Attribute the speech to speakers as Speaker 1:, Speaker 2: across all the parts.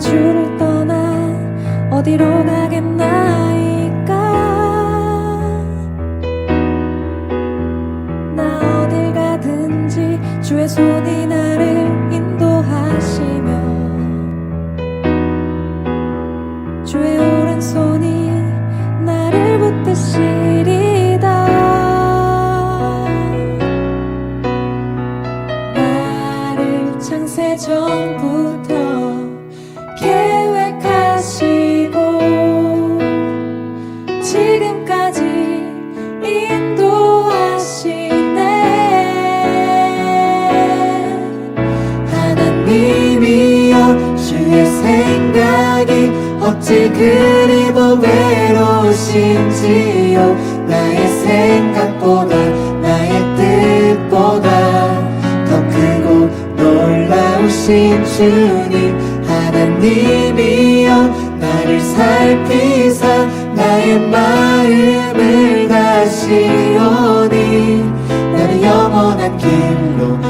Speaker 1: 주를 떠나 어디로 가겠나이까? 나 어딜 가든지 주의 손이 나를 인도하시며 주의 오른손이 나를 붙드시리다. 나를 창세 전부
Speaker 2: 외로우신지요. 나의 생각보다 나의 뜻보다 더 크고 놀라우신 주님 하나님이여 나를 살피사 나의 마음을 다시오니 나를 영원한 길로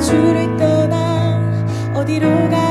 Speaker 1: 주를 떠나 어디로 가